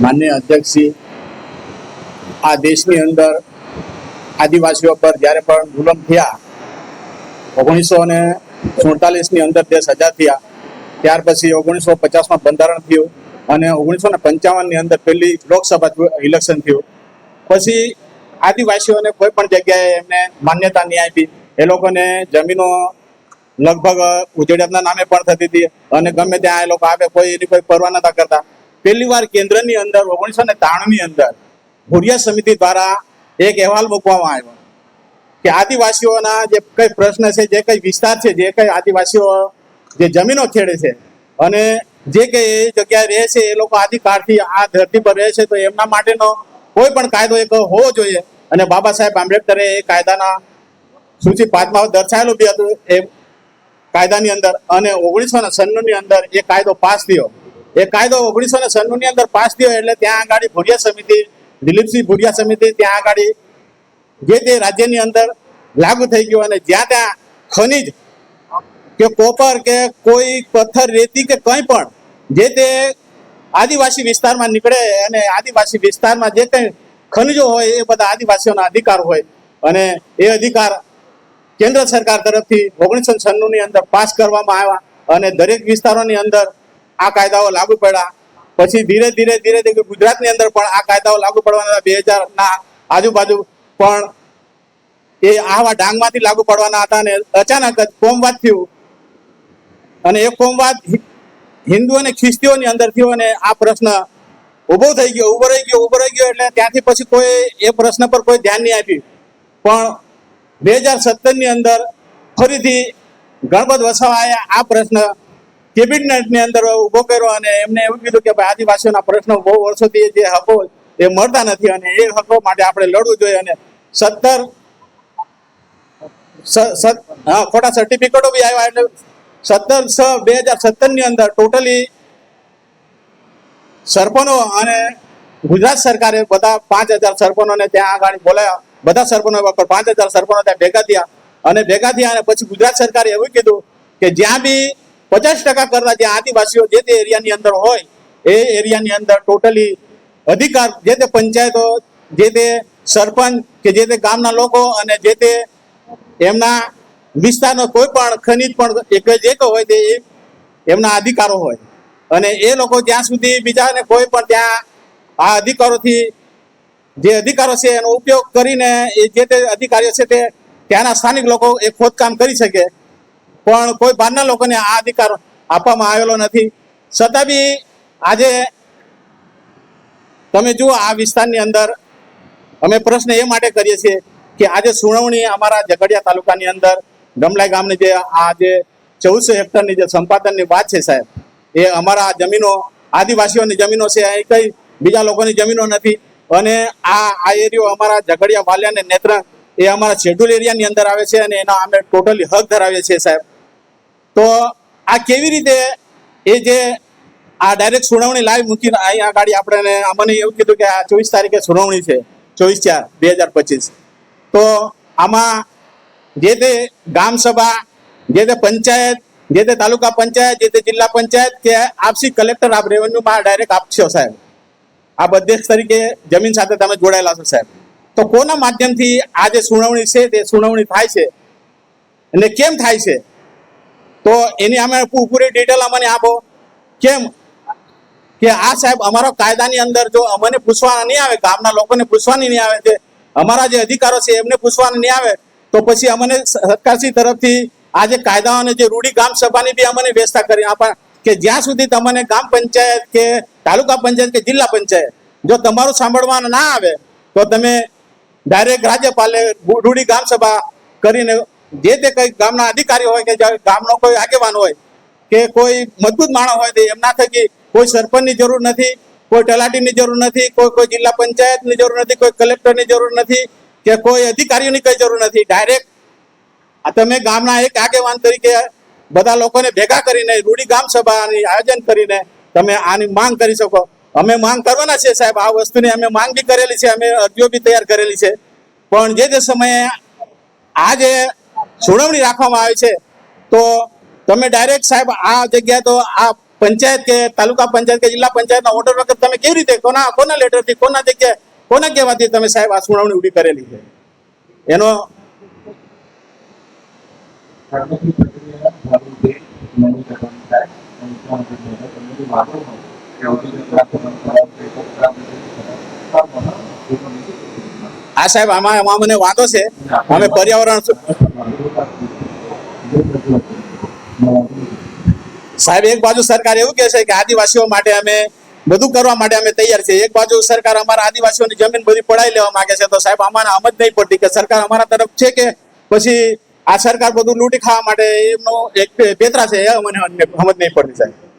માન્ય અધ્યક્ષશ્રી આ દેશની અંદર આદિવાસીઓ પર જ્યારે પણ જુલમ થયા, ઓગણીસો ને સુડતાલીસની અંદર દેશ આઝાદ થયા, ત્યાર પછી ઓગણીસો પચાસમાં બંધારણ થયું અને ઓગણીસો ને પંચાવનની અંદર પહેલી લોકસભા ઇલેક્શન થયું. પછી આદિવાસીઓને કોઈ પણ જગ્યાએ એમને માન્યતા નહીં આપી. એ લોકોને જમીનો લગભગ ઉજેડિયાના નામે પણ થતી હતી અને ગમે ત્યાં એ લોકો આવે, કોઈ એની કોઈ પરવા નતા કરતા. પહેલી વાર કેન્દ્રની અંદર, ઓગણીસો ને ત્રાણુંની અંદર ભુરિયા સમિતિ દ્વારા એક અહેવાલ મૂકવામાં આવ્યો કે આદિવાસીઓના જે કઈ પ્રશ્ન છે, જે કઈ વિસ્તાર છે, જે કઈ આદિવાસીઓ જે જમીનો ખેડે છે અને જે કઈ એ જગ્યાએ રહે છે, એ લોકો આદિકાળથી આ ધરતી પર રહે છે, તો એમના માટેનો કોઈ પણ કાયદો એક હોવો જોઈએ. અને બાબા સાહેબ આંબેડકરે એ કાયદાના સૂચિ પાંચમાં દર્શાવેલું બી હતું એ કાયદાની અંદર અને ઓગણીસો ને છન્નુંની અંદર એ કાયદો પાસ થયો. એ કાયદો ઓગણીસો ને સન્નું ની અંદર પાસ થયો એટલે ત્યાં આગળ ભુરિયા સમિતિ, દિલીપસિંહ ભુરિયા સમિતિ ત્યાં આગળ, જે તે રાજ્યની અંદર લાગુ થઈ ગયો અને જ્યાં ત્યાં ખનિજ કે કોપર કે કોઈ પથ્થર, રેતી કે કંઈ પણ જે તે આદિવાસી વિસ્તારમાં નીકળે અને આદિવાસી વિસ્તારમાં જે કંઈ ખનિજો હોય એ બધા આદિવાસીઓના અધિકાર હોય અને એ અધિકાર કેન્દ્ર સરકાર તરફથી ઓગણીસો છન્નુંની અંદર પાસ કરવામાં આવ્યા અને દરેક વિસ્તારોની અંદર આ કાયદાઓ લાગુ પડ્યા. પછી ધીરે ધીરે ધીરે ગુજરાતની અંદર પણ આ કાયદાઓ લાગુ પડવાના બે ના આજુબાજુ પણ એ આવા ડાંગમાંથી લાગુ પડવાના હતા અને અચાનક જ કોમવાદ થયું. અને એ કોમવાદ હિન્દુ અને ખ્રિસ્તીઓની અંદર થયો અને આ પ્રશ્ન ઊભો થઈ ગયો ઊભો રહી ગયો ઊભો રહી ગયો એટલે ત્યાંથી પછી કોઈ એ પ્રશ્ન પર કોઈ ધ્યાન નહીં આપ્યું. પણ બે હજાર સત્તરની અંદર ફરીથી ગણપત વસાવાએ આ પ્રશ્ન કેબિનેટની અંદર ઊભો કર્યો અને એમને એવું કીધું કે ભાઈ, આદિવાસીઓના પ્રશ્નો બહુ વર્ષોથી જે હકો એ મળતા નથી અને એ હકો માટે આપણે લડવું જોઈએ અને સત્તર ખોટા સર્ટિફિકેટો બી આવ્યા એટલે સત્તર છ બે હજાર સત્તરની અંદર ટોટલી સરપંચો અને ગુજરાત સરકારે બધા પાંચ હજાર સરપંચોને ત્યાં આગળ બોલાયા. બધા સરપંચો પર પાંચ હજાર સરપંચો ત્યાં ભેગા થયા અને ભેગા થયા અને પછી ગુજરાત સરકારે એવું કીધું કે જ્યાં બી પચાસ ટકા કરતા જે આદિવાસીઓ જે તે એરિયાની અંદર હોય, એ એરિયાની અંદર ટોટલી અધિકાર જે તે પંચાયતો, જે તે સરપંચ કે જે તે ગામના લોકો અને જે તે એમના વિસ્તારનો કોઈ પણ ખનિજ પણ એક જ એક હોય તે એમના અધિકારો હોય. અને એ લોકો જ્યાં સુધી બીજાને કોઈ પણ ત્યાં આ અધિકારોથી જે અધિકારો છે એનો ઉપયોગ કરીને એ જે તે અધિકારીઓ છે તે ત્યાંના સ્થાનિક લોકો એ ખોદકામ કરી શકે. પણ કોઈ બહારના લોકોને આ અધિકાર આપવામાં આવેલો નથી. છતાં બી આજે તમે જુઓ આ વિસ્તારની અંદર અમે પ્રશ્ન એ માટે કરીએ છીએ કે આજે સુનાવણી અમારા ઝઘડિયા તાલુકાની અંદર ગમલાઈ ગામની જે આ જે ચૌદસો હેક્ટરની જે સંપાદનની વાત છે સાહેબ, એ અમારા જમીનો, આદિવાસીઓની જમીનો છે એ કઈ બીજા લોકોની જમીનો નથી. અને આ આ એરિયો અમારા ઝઘડિયા વાલિયા અને નેત્રંગ એ અમારા શેડ્યુલ એરિયાની અંદર આવે છે અને એના અમે ટોટલી હક ધરાવીએ છીએ સાહેબ. તો આ કેવી રીતે એ જે આ ડાયરેક્ટ સુનાવણી લાઈવ મૂકીને અહીંયા આગળ આપણે અમને એવું કીધું કે આ ચોવીસ તારીખે સુનાવણી છે, ચોવીસ ચાર, બે હજાર પચીસ. તો આમાં જે તે ગામ સભા, જે તે પંચાયત, જે તે તાલુકા પંચાયત, જે તે જિલ્લા પંચાયત કે આપસી કલેક્ટર આપ રેવન્યુમાં ડાયરેક્ટ આપશો સાહેબ. આ અધ્યક્ષ તરીકે જમીન સાથે તમે જોડાયેલા છો સાહેબ. તો કોના માધ્યમથી આ જે સુનાવણી છે તે સુનાવણી થાય છે? અને કેમ થાય છે? તો એની અમે પૂરી ડિટેલ અમને આપો. કેમ? કે આ સાહેબ અમારો કાયદાની અંદર જો અમને પૂછવાના નહીં આવે, ગામના લોકોને પૂછવાની નહીં આવે છે અમારા જે અધિકારો છે એમને પૂછવાની નહીં આવે, તો પછી અમને સરકારશ્રી તરફથી આ જે કાયદાઓ અને જે રૂઢી ગામ સભાની બી અમને વ્યવસ્થા કરી આપા કે જ્યાં સુધી તમને ગામ પંચાયત કે તાલુકા પંચાયત કે જિલ્લા પંચાયત જો તમારું સાંભળવાનું ના આવે, તો તમે ડાયરેક્ટ રાજ્યપાલે રૂઢી ગામ સભા કરીને જે તે કઈ ગામના અધિકારી હોય કે ગામનો કોઈ આગેવાન હોય, કે કોઈ મજબૂત માણસ હોય તે એમના થકી કોઈ સરપંચની જરૂર નથી, કોઈ તલાટીની જરૂર નથી, કોઈ કોઈ જિલ્લા પંચાયતની જરૂર નથી, કોઈ કલેક્ટરની જરૂર નથી, કે કોઈ અધિકારીઓની કઈ જરૂર નથી. ડાયરેક્ટ તમે ગામના એક આગેવાન તરીકે બધા લોકોને ભેગા કરીને રૂડી ગામ સભાની આયોજન કરીને તમે આની માંગ કરી શકો. અમે માંગ કરવાના છે સાહેબ, આ વસ્તુની અમે માંગ બી કરેલી છે, અમે અરજીઓ બી તૈયાર કરેલી છે. પણ જે તે સમયે આ જે સુનાવણી રાખવામાં આવી છે તો તમે ડાયરેક્ટ સાહેબ, આ જગ્યાએ તો આ પંચાયત કે તાલુકા પંચાયત કે જિલ્લા પંચાયતના ઓર્ડર વખત તમે કેવી રીતે, કોના કોના લેટરથી કોના જગ્યાએ, કોના કહેવાથી તમે સાહેબ આ સુનાવણી ઉડી કરેલી છે એનો. આ સાહેબ આમાં મને વાંધો છે અમે પર્યાવરણ સાહેબ, એક બાજુ સરકાર એવું કહે છે કે આદિવાસીઓ માટે અમે બધું કરવા માટે અમે તૈયાર છીએ. એક બાજુ સરકાર અમારા આદિવાસીઓની જમીન બધી પડાવી લેવા માંગે છે. તો સાહેબ, અમારે જ નહીં પડતી કે સરકાર અમારા તરફ છે કે પછી આ સરકાર બધું લૂંટી ખાવા માટે એમનો એક પેતરા છે? એ અમને સમજ નહીં પડતી સાહેબ.